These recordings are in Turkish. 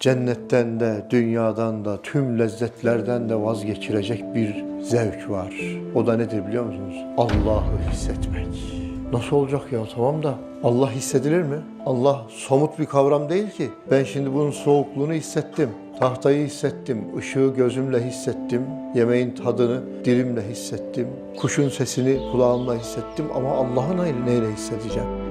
cennetten de, dünyadan da, tüm lezzetlerden de vazgeçirecek bir zevk var. O da nedir biliyor musunuz? Allah'ı hissetmek. Nasıl olacak ya tamam da Allah hissedilir mi? Allah somut bir kavram değil ki. Ben şimdi bunun soğukluğunu hissettim. Tahtayı hissettim, ışığı gözümle hissettim, yemeğin tadını dilimle hissettim, kuşun sesini kulağımla hissettim ama Allah'ı neyle, neyle hissedeceğim?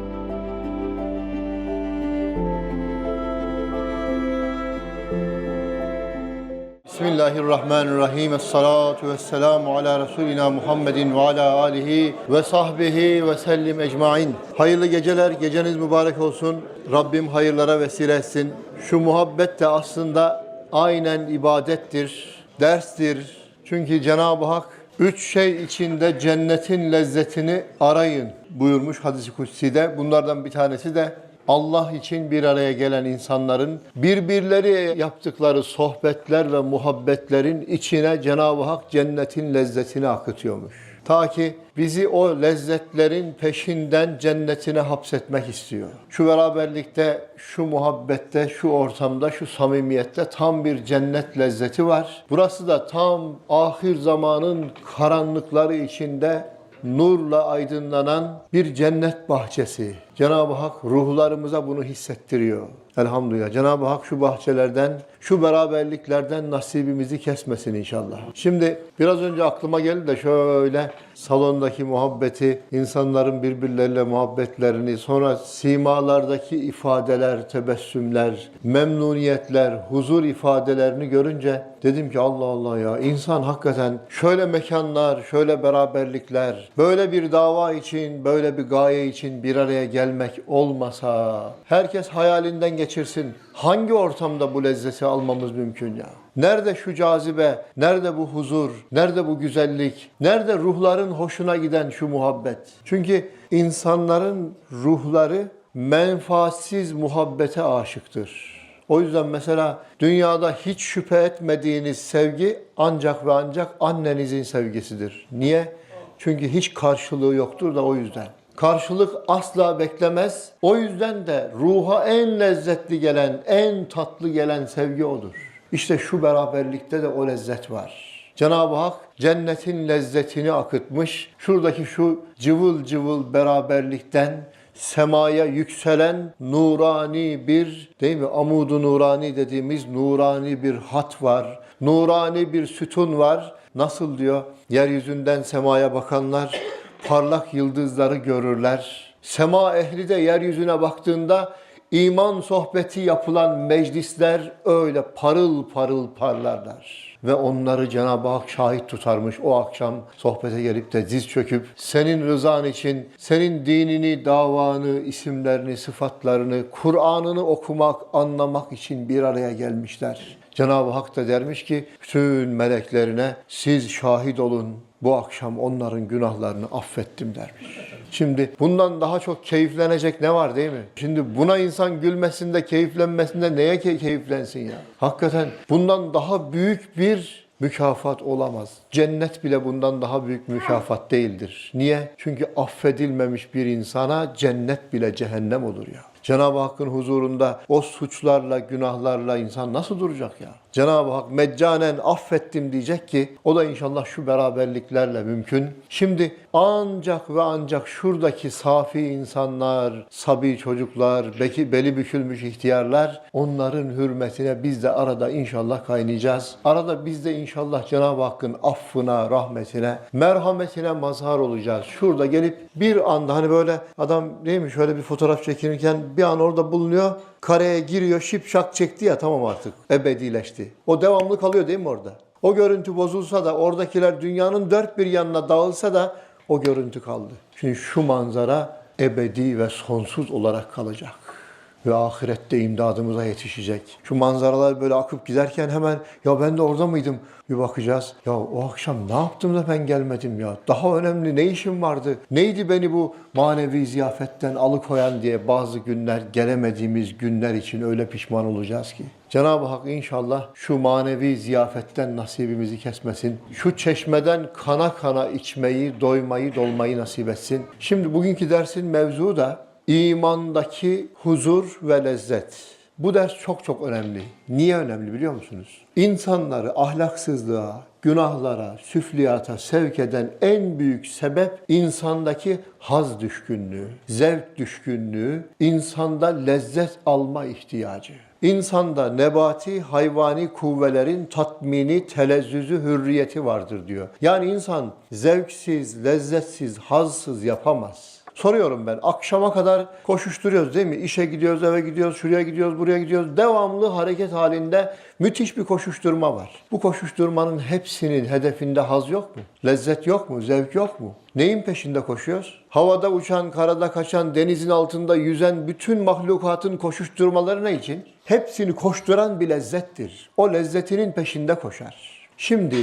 Bismillahirrahmanirrahim. Esselatu vesselamu ala Resulina Muhammedin ve ala alihi ve sahbihi ve sellim ecmain. Hayırlı geceler, geceniz mübarek olsun. Rabbim hayırlara vesile etsin. Şu muhabbet de aslında aynen ibadettir, derstir. Çünkü Cenab-ı Hak üç şey içinde cennetin lezzetini arayın buyurmuş hadis-i kutsi'de. Bunlardan bir tanesi de Allah için bir araya gelen insanların birbirleri yaptıkları sohbetler ve muhabbetlerin içine Cenab-ı Hak cennetin lezzetini akıtıyormuş. Ta ki bizi o lezzetlerin peşinden cennetine hapsetmek istiyor. Şu beraberlikte, şu muhabbette, şu ortamda, şu samimiyette tam bir cennet lezzeti var. Burası da tam ahir zamanın karanlıkları içinde nurla aydınlanan bir cennet bahçesi. Cenab-ı Hak ruhlarımıza bunu hissettiriyor. Elhamdülillah. Cenab-ı Hak şu bahçelerden, şu beraberliklerden nasibimizi kesmesin inşallah. Şimdi biraz önce aklıma geldi de şöyle salondaki muhabbeti, insanların birbirleriyle muhabbetlerini, sonra simalardaki ifadeler, tebessümler, memnuniyetler, huzur ifadelerini görünce dedim ki Allah Allah ya insan hakikaten şöyle mekanlar, şöyle beraberlikler, böyle bir dava için, böyle bir gaye için bir araya gelmek olmasa herkes hayalinden geçirsin. Hangi ortamda bu lezzeti almamız mümkün ya? Nerede şu cazibe, nerede bu huzur, nerede bu güzellik, nerede ruhların hoşuna giden şu muhabbet? Çünkü insanların ruhları menfaatsiz muhabbete aşıktır. O yüzden mesela dünyada hiç şüphe etmediğiniz sevgi ancak ve ancak annenizin sevgisidir. Niye? Çünkü hiç karşılığı yoktur da o yüzden. Karşılık asla beklemez. O yüzden de ruha en lezzetli gelen, en tatlı gelen sevgi odur. İşte şu beraberlikte de o lezzet var. Cenab-ı Hak cennetin lezzetini akıtmış. Şuradaki şu cıvıl cıvıl beraberlikten semaya yükselen nurani bir değil mi? Amudu nurani dediğimiz nurani bir hat var. Nurani bir sütun var. Nasıl diyor? Yeryüzünden semaya bakanlar parlak yıldızları görürler. Sema ehli de yeryüzüne baktığında iman sohbeti yapılan meclisler öyle parıl parıl parlarlar. Ve onları Cenab-ı Hak şahit tutarmış o akşam sohbete gelip de diz çöküp senin rızan için, senin dinini, davanı, isimlerini, sıfatlarını, Kur'an'ını okumak, anlamak için bir araya gelmişler. Cenab-ı Hak da dermiş ki bütün meleklerine siz şahit olun bu akşam onların günahlarını affettim dermiş. Şimdi bundan daha çok keyiflenecek ne var değil mi? Şimdi buna insan gülmesinde, keyiflenmesinde neye ke- keyiflensin ya? Hakikaten bundan daha büyük bir mükafat olamaz. Cennet bile bundan daha büyük mükafat değildir. Niye? Çünkü affedilmemiş bir insana cennet bile cehennem olur ya. Cenab-ı Hakk'ın huzurunda o suçlarla, günahlarla insan nasıl duracak ya? Cenab-ı Hak meccanen affettim diyecek ki o da inşallah şu beraberliklerle mümkün. Şimdi ancak ve ancak şuradaki safi insanlar, sabi çocuklar, beki, beli bükülmüş ihtiyarlar onların hürmetine biz de arada inşallah kaynayacağız. Arada biz de inşallah Cenab-ı Hakk'ın affına, rahmetine, merhametine mazhar olacağız. Şurada gelip bir anda hani böyle adam değil mi şöyle bir fotoğraf çekinirken bir an orada bulunuyor. Kareye giriyor, şipşak çekti ya tamam artık ebedileşti. O devamlı kalıyor değil mi orada? O görüntü bozulsa da oradakiler dünyanın dört bir yanına dağılsa da o görüntü kaldı. Çünkü şu manzara ebedi ve sonsuz olarak kalacak. Ve ahirette imdadımıza yetişecek. Şu manzaralar böyle akıp giderken hemen ya ben de orada mıydım? Bir bakacağız. Ya o akşam ne yaptım da ben gelmedim ya? Daha önemli ne işim vardı? Neydi beni bu manevi ziyafetten alıkoyan diye bazı günler gelemediğimiz günler için öyle pişman olacağız ki. Cenab-ı Hak inşallah şu manevi ziyafetten nasibimizi kesmesin. Şu çeşmeden kana kana içmeyi, doymayı, dolmayı nasip etsin. Şimdi bugünkü dersin mevzu da imandaki huzur ve lezzet. Bu ders çok çok önemli. Niye önemli biliyor musunuz? İnsanları ahlaksızlığa, günahlara, süfliyata sevk eden en büyük sebep insandaki haz düşkünlüğü, zevk düşkünlüğü, insanda lezzet alma ihtiyacı. İnsanda nebati, hayvani kuvvelerin tatmini, telezzüzü, hürriyeti vardır diyor. Yani insan zevksiz, lezzetsiz, hazsız yapamaz. Soruyorum ben. Akşama kadar koşuşturuyoruz değil mi? İşe gidiyoruz, eve gidiyoruz, şuraya gidiyoruz, buraya gidiyoruz. Devamlı hareket halinde müthiş bir koşuşturma var. Bu koşuşturmanın hepsinin hedefinde haz yok mu? Lezzet yok mu? Zevk yok mu? Neyin peşinde koşuyoruz? Havada uçan, karada kaçan, denizin altında yüzen bütün mahlukatın koşuşturmaları ne için? Hepsini koşturan bir lezzettir. O lezzetinin peşinde koşar. Şimdi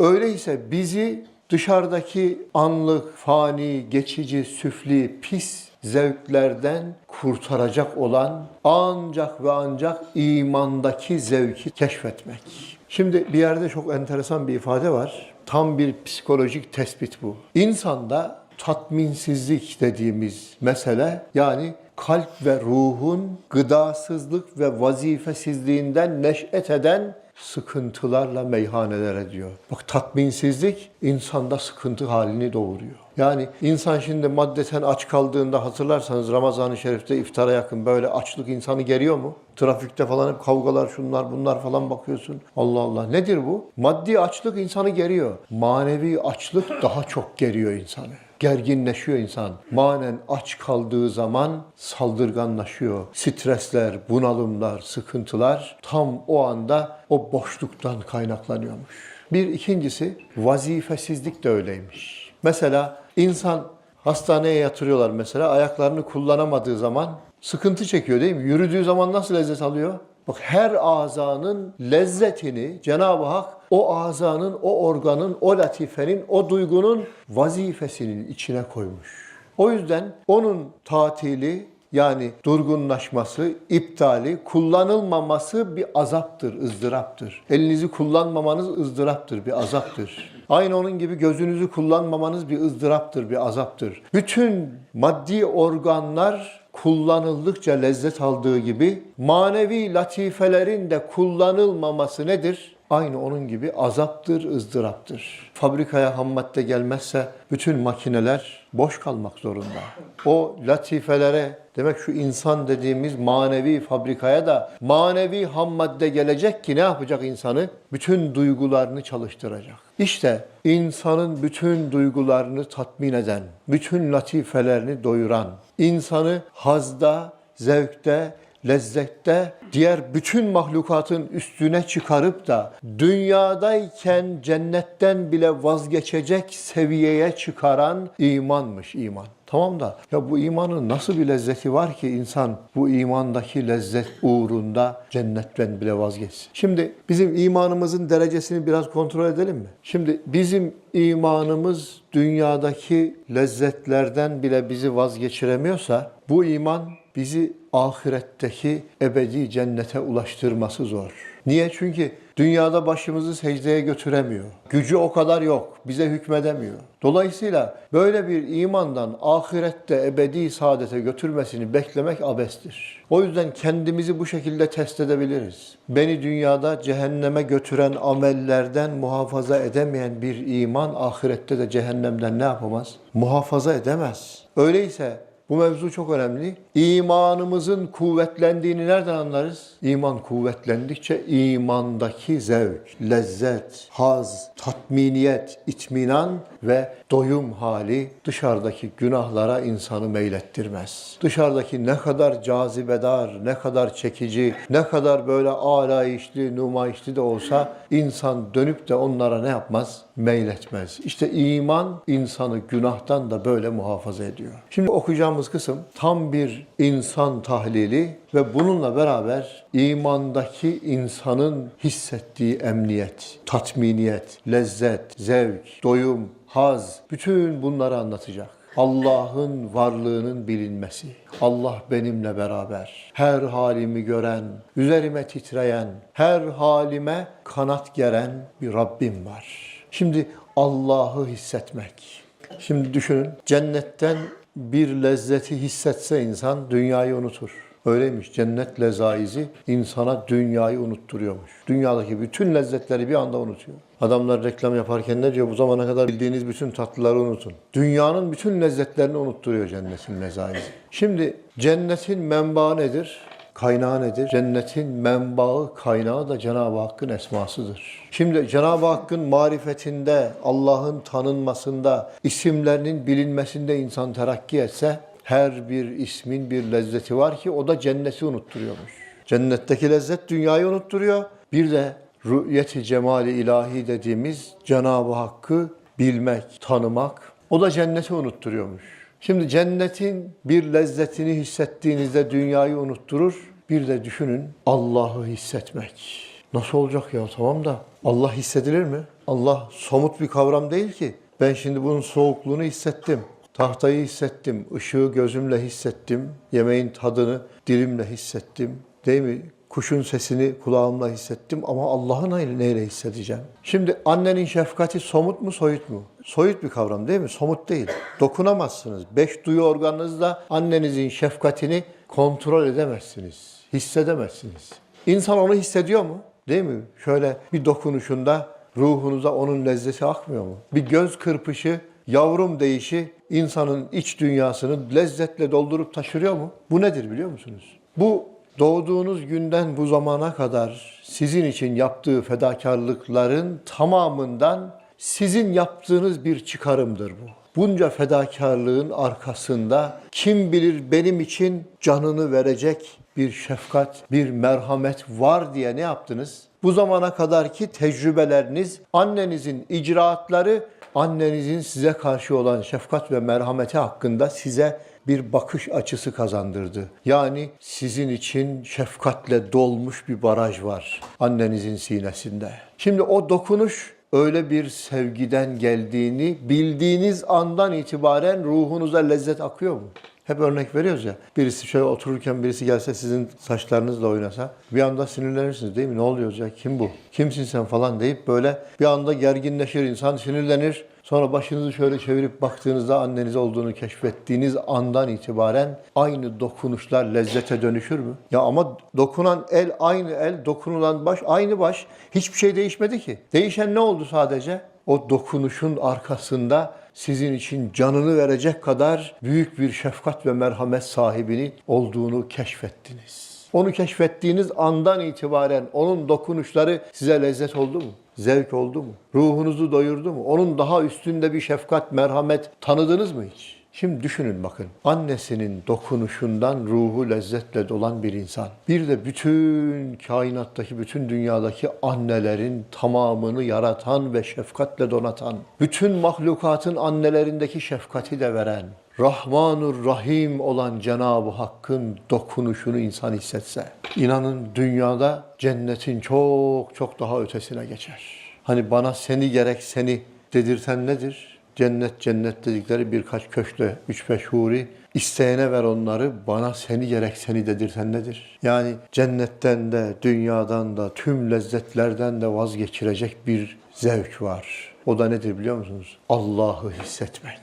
öyleyse bizi dışarıdaki anlık, fani, geçici, süfli, pis zevklerden kurtaracak olan ancak ve ancak imandaki zevki keşfetmek. Şimdi bir yerde çok enteresan bir ifade var. Tam bir psikolojik tespit bu. İnsanda tatminsizlik dediğimiz mesele yani kalp ve ruhun gıdasızlık ve vazifesizliğinden neş'et eden sıkıntılarla meyhanelere diyor. Bak tatminsizlik insanda sıkıntı halini doğuruyor. Yani insan şimdi maddeten aç kaldığında hatırlarsanız Ramazan-ı Şerif'te iftara yakın böyle açlık insanı geriyor mu? Trafikte falan hep kavgalar şunlar bunlar falan bakıyorsun. Allah Allah nedir bu? Maddi açlık insanı geriyor. Manevi açlık daha çok geriyor insanı gerginleşiyor insan. Manen aç kaldığı zaman saldırganlaşıyor. Stresler, bunalımlar, sıkıntılar tam o anda o boşluktan kaynaklanıyormuş. Bir ikincisi vazifesizlik de öyleymiş. Mesela insan hastaneye yatırıyorlar mesela ayaklarını kullanamadığı zaman sıkıntı çekiyor değil mi? Yürüdüğü zaman nasıl lezzet alıyor? Bak her azanın lezzetini Cenab-ı Hak o azanın, o organın, o latifenin, o duygunun vazifesinin içine koymuş. O yüzden onun tatili yani durgunlaşması, iptali, kullanılmaması bir azaptır, ızdıraptır. Elinizi kullanmamanız ızdıraptır, bir azaptır. Aynı onun gibi gözünüzü kullanmamanız bir ızdıraptır, bir azaptır. Bütün maddi organlar kullanıldıkça lezzet aldığı gibi manevi latifelerin de kullanılmaması nedir? Aynı onun gibi azaptır, ızdıraptır. Fabrikaya ham madde gelmezse bütün makineler boş kalmak zorunda. O latifelere demek şu insan dediğimiz manevi fabrikaya da manevi ham madde gelecek ki ne yapacak insanı? Bütün duygularını çalıştıracak. İşte insanın bütün duygularını tatmin eden, bütün latifelerini doyuran, insanı hazda, zevkte, lezzette diğer bütün mahlukatın üstüne çıkarıp da dünyadayken cennetten bile vazgeçecek seviyeye çıkaran imanmış iman. Tamam da ya bu imanın nasıl bir lezzeti var ki insan bu imandaki lezzet uğrunda cennetten bile vazgeçsin. Şimdi bizim imanımızın derecesini biraz kontrol edelim mi? Şimdi bizim imanımız dünyadaki lezzetlerden bile bizi vazgeçiremiyorsa bu iman bizi ahiretteki ebedi cennete ulaştırması zor. Niye? Çünkü dünyada başımızı secdeye götüremiyor. Gücü o kadar yok. Bize hükmedemiyor. Dolayısıyla böyle bir imandan ahirette ebedi saadete götürmesini beklemek abestir. O yüzden kendimizi bu şekilde test edebiliriz. Beni dünyada cehenneme götüren amellerden muhafaza edemeyen bir iman ahirette de cehennemden ne yapamaz? Muhafaza edemez. Öyleyse bu mevzu çok önemli. İmanımızın kuvvetlendiğini nereden anlarız? İman kuvvetlendikçe imandaki zevk, lezzet, haz, tatminiyet, itminan ve doyum hali dışarıdaki günahlara insanı meylettirmez. Dışarıdaki ne kadar cazibedar, ne kadar çekici, ne kadar böyle alayişli, numayişli de olsa insan dönüp de onlara ne yapmaz? Meyletmez. İşte iman insanı günahtan da böyle muhafaza ediyor. Şimdi okuyacağımız kısım tam bir insan tahlili ve bununla beraber imandaki insanın hissettiği emniyet, tatminiyet, lezzet, zevk, doyum, haz bütün bunları anlatacak. Allah'ın varlığının bilinmesi. Allah benimle beraber. Her halimi gören, üzerime titreyen, her halime kanat geren bir Rabbim var. Şimdi Allah'ı hissetmek. Şimdi düşünün cennetten bir lezzeti hissetse insan dünyayı unutur. Öyleymiş. Cennet lezaizi insana dünyayı unutturuyormuş. Dünyadaki bütün lezzetleri bir anda unutuyor. Adamlar reklam yaparken ne diyor? Bu zamana kadar bildiğiniz bütün tatlıları unutun. Dünyanın bütün lezzetlerini unutturuyor cennetin lezaizi. Şimdi cennetin menbaı nedir? Kaynağı nedir? Cennetin menbaı, kaynağı da Cenab-ı Hakk'ın esmasıdır. Şimdi Cenab-ı Hakk'ın marifetinde, Allah'ın tanınmasında, isimlerinin bilinmesinde insan terakki etse, her bir ismin bir lezzeti var ki o da cenneti unutturuyormuş. Cennetteki lezzet dünyayı unutturuyor. Bir de rü'yeti cemali ilahi dediğimiz Cenab-ı Hakk'ı bilmek, tanımak, o da cenneti unutturuyormuş. Şimdi cennetin bir lezzetini hissettiğinizde dünyayı unutturur. Bir de düşünün Allah'ı hissetmek. Nasıl olacak ya tamam da Allah hissedilir mi? Allah somut bir kavram değil ki. Ben şimdi bunun soğukluğunu hissettim. Tahtayı hissettim, ışığı gözümle hissettim, yemeğin tadını dilimle hissettim. Değil mi? Kuşun sesini kulağımla hissettim ama Allah'ı neyle, neyle hissedeceğim? Şimdi annenin şefkati somut mu soyut mu? Soyut bir kavram değil mi? Somut değil. Dokunamazsınız. Beş duyu organınızla annenizin şefkatini kontrol edemezsiniz. Hissedemezsiniz. İnsan onu hissediyor mu? Değil mi? Şöyle bir dokunuşunda ruhunuza onun lezzeti akmıyor mu? Bir göz kırpışı, yavrum deyişi insanın iç dünyasını lezzetle doldurup taşırıyor mu? Bu nedir biliyor musunuz? Bu doğduğunuz günden bu zamana kadar sizin için yaptığı fedakarlıkların tamamından sizin yaptığınız bir çıkarımdır bu. Bunca fedakarlığın arkasında kim bilir benim için canını verecek bir şefkat, bir merhamet var diye ne yaptınız? Bu zamana kadarki tecrübeleriniz, annenizin icraatları, annenizin size karşı olan şefkat ve merhameti hakkında size bir bakış açısı kazandırdı. Yani sizin için şefkatle dolmuş bir baraj var annenizin sinesinde. Şimdi o dokunuş öyle bir sevgiden geldiğini bildiğiniz andan itibaren ruhunuza lezzet akıyor mu? Hep örnek veriyoruz ya. Birisi şöyle otururken birisi gelse sizin saçlarınızla oynasa bir anda sinirlenirsiniz değil mi? Ne oluyor ya? Kim bu? Kimsin sen falan deyip böyle bir anda gerginleşir insan sinirlenir. Sonra başınızı şöyle çevirip baktığınızda anneniz olduğunu keşfettiğiniz andan itibaren aynı dokunuşlar lezzete dönüşür mü? Ya ama dokunan el aynı el, dokunulan baş aynı baş. Hiçbir şey değişmedi ki. Değişen ne oldu sadece? O dokunuşun arkasında sizin için canını verecek kadar büyük bir şefkat ve merhamet sahibinin olduğunu keşfettiniz. Onu keşfettiğiniz andan itibaren onun dokunuşları size lezzet oldu mu? Zevk oldu mu? Ruhunuzu doyurdu mu? Onun daha üstünde bir şefkat, merhamet tanıdınız mı hiç? Şimdi düşünün bakın. Annesinin dokunuşundan ruhu lezzetle dolan bir insan. Bir de bütün kainattaki, bütün dünyadaki annelerin tamamını yaratan ve şefkatle donatan, bütün mahlukatın annelerindeki şefkati de veren, Rahmanur Rahim olan Cenab-ı Hakk'ın dokunuşunu insan hissetse, inanın dünyada cennetin çok çok daha ötesine geçer. Hani bana seni gerek seni dedirten nedir? Cennet cennet dedikleri birkaç köşkle, üç beş huri. İsteyene ver onları, bana seni gerek seni dedirten nedir? Yani cennetten de, dünyadan da, tüm lezzetlerden de vazgeçirecek bir zevk var. O da nedir biliyor musunuz? Allah'ı hissetmek.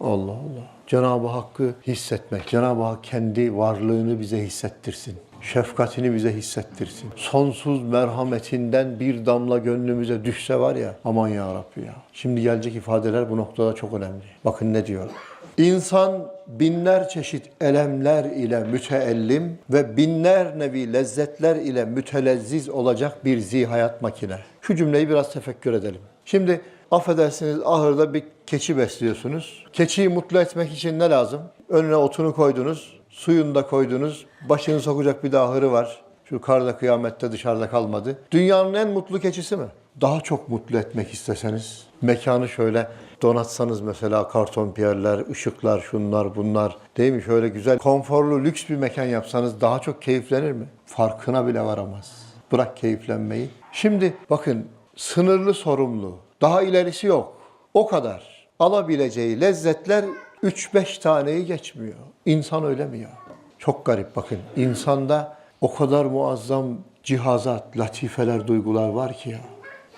Allah Allah. Cenab-ı Hakk'ı hissetmek, Cenab-ı Hak kendi varlığını bize hissettirsin. Şefkatini bize hissettirsin. Sonsuz merhametinden bir damla gönlümüze düşse var ya, aman ya Rabbi ya. Şimdi gelecek ifadeler bu noktada çok önemli. Bakın ne diyor. İnsan binler çeşit elemler ile müteellim ve binler nevi lezzetler ile mütelezziz olacak bir zihayat makine. Şu cümleyi biraz tefekkür edelim. Şimdi affedersiniz ahırda bir keçi besliyorsunuz. Keçiyi mutlu etmek için ne lazım? Önüne otunu koydunuz, suyunu da koydunuz, başını sokacak bir de ahırı var. Şu karda kıyamette dışarıda kalmadı. Dünyanın en mutlu keçisi mi? Daha çok mutlu etmek isteseniz, mekanı şöyle donatsanız mesela karton piyerler, ışıklar, şunlar bunlar değil mi? Şöyle güzel, konforlu, lüks bir mekan yapsanız daha çok keyiflenir mi? Farkına bile varamaz. Bırak keyiflenmeyi. Şimdi bakın sınırlı sorumlu, daha ilerisi yok. O kadar. Alabileceği lezzetler 3-5 taneyi geçmiyor. İnsan öyle mi ya? Çok garip bakın. İnsanda o kadar muazzam cihazat, latifeler, duygular var ki ya.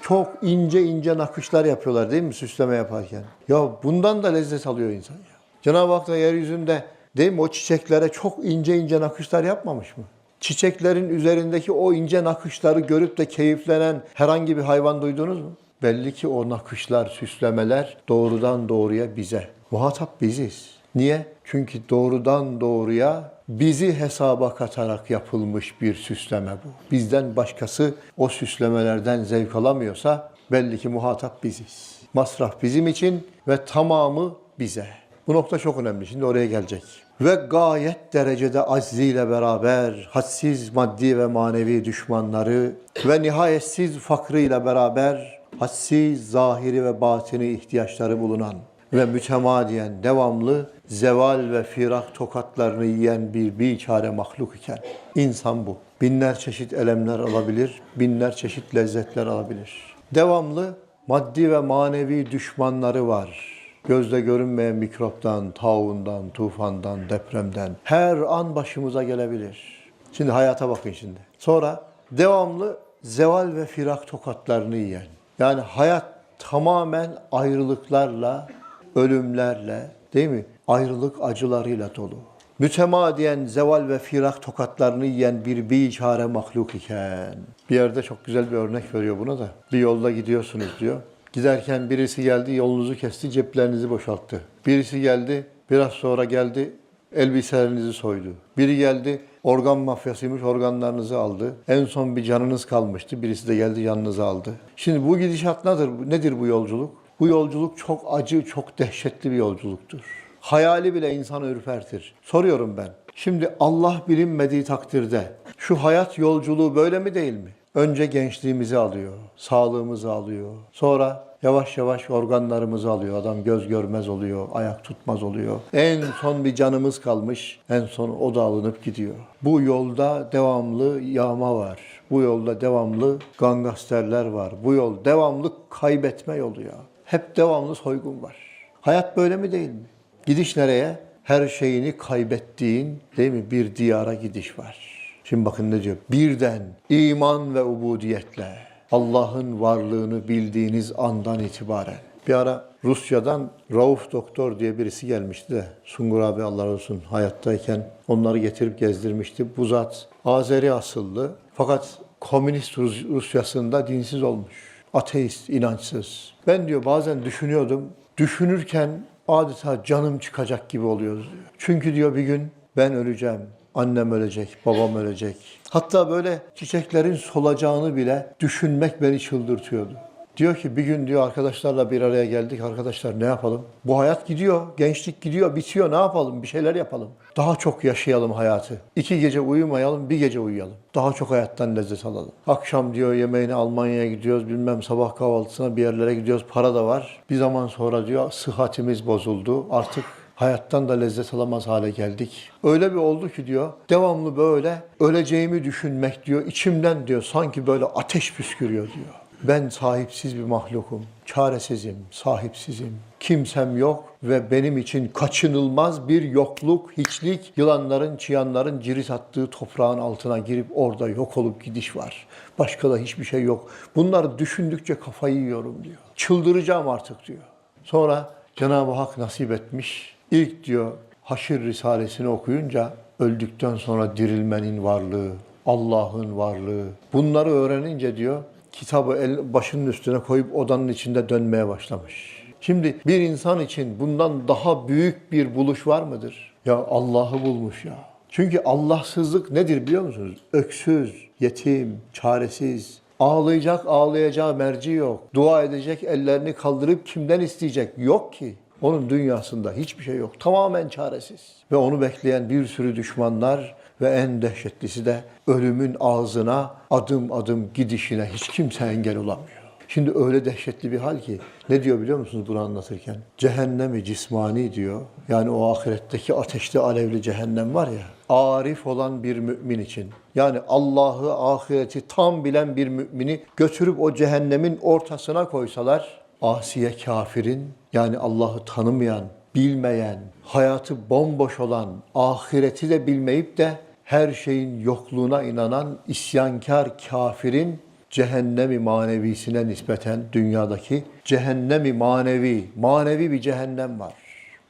Çok ince ince nakışlar yapıyorlar değil mi süsleme yaparken? Ya bundan da lezzet alıyor insan ya. Cenab-ı Hak da yeryüzünde değil mi o çiçeklere çok ince ince nakışlar yapmamış mı? Çiçeklerin üzerindeki o ince nakışları görüp de keyiflenen herhangi bir hayvan duydunuz mu? Belli ki o nakışlar, süslemeler doğrudan doğruya bize. Muhatap biziz. Niye? Çünkü doğrudan doğruya bizi hesaba katarak yapılmış bir süsleme bu. Bizden başkası o süslemelerden zevk alamıyorsa belli ki muhatap biziz. Masraf bizim için ve tamamı bize. Bu nokta çok önemli. Şimdi oraya gelecek. Ve gayet derecede acziyle beraber hadsiz maddi ve manevi düşmanları ve nihayetsiz fakrıyla beraber hadsiz zahiri ve batini ihtiyaçları bulunan ve mütemadiyen devamlı zeval ve firak tokatlarını yiyen bir biçare mahluk iken insan bu. Binler çeşit elemler alabilir, binler çeşit lezzetler alabilir. Devamlı maddi ve manevi düşmanları var. Gözle görünmeyen mikroptan, taundan, tufandan, depremden her an başımıza gelebilir. Şimdi hayata bakın şimdi. Sonra devamlı zeval ve firak tokatlarını yiyen. Yani hayat tamamen ayrılıklarla, ölümlerle, değil mi? Ayrılık acılarıyla dolu. Mütemadiyen zeval ve firak tokatlarını yiyen bir biçare mahluk iken. Bir yerde çok güzel bir örnek veriyor buna da. Bir yolda gidiyorsunuz diyor. Giderken birisi geldi yolunuzu kesti ceplerinizi boşalttı. Birisi geldi biraz sonra geldi elbiselerinizi soydu. Biri geldi organ mafyasıymış organlarınızı aldı. En son bir canınız kalmıştı. Birisi de geldi yanınızı aldı. Şimdi bu gidişat nedir? Nedir bu yolculuk? Bu yolculuk çok acı, çok dehşetli bir yolculuktur. Hayali bile insanı ürpertir. Soruyorum ben. Şimdi Allah bilinmediği takdirde şu hayat yolculuğu böyle mi değil mi? Önce gençliğimizi alıyor, sağlığımızı alıyor. Sonra yavaş yavaş organlarımızı alıyor. Adam göz görmez oluyor, ayak tutmaz oluyor. En son bir canımız kalmış. En son o da alınıp gidiyor. Bu yolda devamlı yağma var. Bu yolda devamlı gangasterler var. Bu yol devamlı kaybetme yolu ya. Hep devamlı soygun var. Hayat böyle mi değil mi? Gidiş nereye? Her şeyini kaybettiğin değil mi bir diyara gidiş var. Şimdi bakın ne diyor? Birden iman ve ubudiyetle Allah'ın varlığını bildiğiniz andan itibaren. Bir ara Rusya'dan Rauf Doktor diye birisi gelmişti de Sungur abi Allah olsun hayattayken onları getirip gezdirmişti. Bu zat Azeri asıllı fakat komünist Rus- Rusyasında dinsiz olmuş. Ateist, inançsız. Ben diyor bazen düşünüyordum. Düşünürken adeta canım çıkacak gibi oluyor diyor. Çünkü diyor bir gün ben öleceğim. Annem ölecek, babam ölecek. Hatta böyle çiçeklerin solacağını bile düşünmek beni çıldırtıyordu. Diyor ki bir gün diyor arkadaşlarla bir araya geldik. Arkadaşlar ne yapalım? Bu hayat gidiyor, gençlik gidiyor, bitiyor. Ne yapalım? Bir şeyler yapalım. Daha çok yaşayalım hayatı. İki gece uyumayalım, bir gece uyuyalım. Daha çok hayattan lezzet alalım. Akşam diyor yemeğine Almanya'ya gidiyoruz. Bilmem sabah kahvaltısına bir yerlere gidiyoruz. Para da var. Bir zaman sonra diyor sıhhatimiz bozuldu. Artık Hayattan da lezzet alamaz hale geldik. Öyle bir oldu ki diyor, devamlı böyle öleceğimi düşünmek diyor, içimden diyor sanki böyle ateş püskürüyor diyor. Ben sahipsiz bir mahlukum, çaresizim, sahipsizim. Kimsem yok ve benim için kaçınılmaz bir yokluk, hiçlik, yılanların, çıyanların cirit attığı toprağın altına girip orada yok olup gidiş var. Başka da hiçbir şey yok. Bunları düşündükçe kafayı yiyorum diyor. Çıldıracağım artık diyor. Sonra Cenab-ı Hak nasip etmiş. İlk diyor Haşir Risalesini okuyunca öldükten sonra dirilmenin varlığı, Allah'ın varlığı. Bunları öğrenince diyor kitabı el, başının üstüne koyup odanın içinde dönmeye başlamış. Şimdi bir insan için bundan daha büyük bir buluş var mıdır? Ya Allah'ı bulmuş ya. Çünkü Allahsızlık nedir biliyor musunuz? Öksüz, yetim, çaresiz, Ağlayacak, ağlayacağı merci yok. Dua edecek, ellerini kaldırıp kimden isteyecek? Yok ki. Onun dünyasında hiçbir şey yok. Tamamen çaresiz. Ve onu bekleyen bir sürü düşmanlar ve en dehşetlisi de ölümün ağzına adım adım gidişine hiç kimse engel olamıyor. Şimdi öyle dehşetli bir hal ki ne diyor biliyor musunuz bunu anlatırken? Cehennemi cismani diyor. Yani o ahiretteki ateşli alevli cehennem var ya. Arif olan bir mümin için. Yani Allah'ı ahireti tam bilen bir mümini götürüp o cehennemin ortasına koysalar asiye kafirin yani Allah'ı tanımayan, bilmeyen, hayatı bomboş olan, ahireti de bilmeyip de her şeyin yokluğuna inanan isyankar kafirin cehennemi manevisine nispeten dünyadaki cehennemi manevi, manevi bir cehennem var.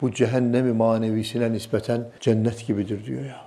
bu cehennemi manevisine nispeten cennet gibidir diyor ya.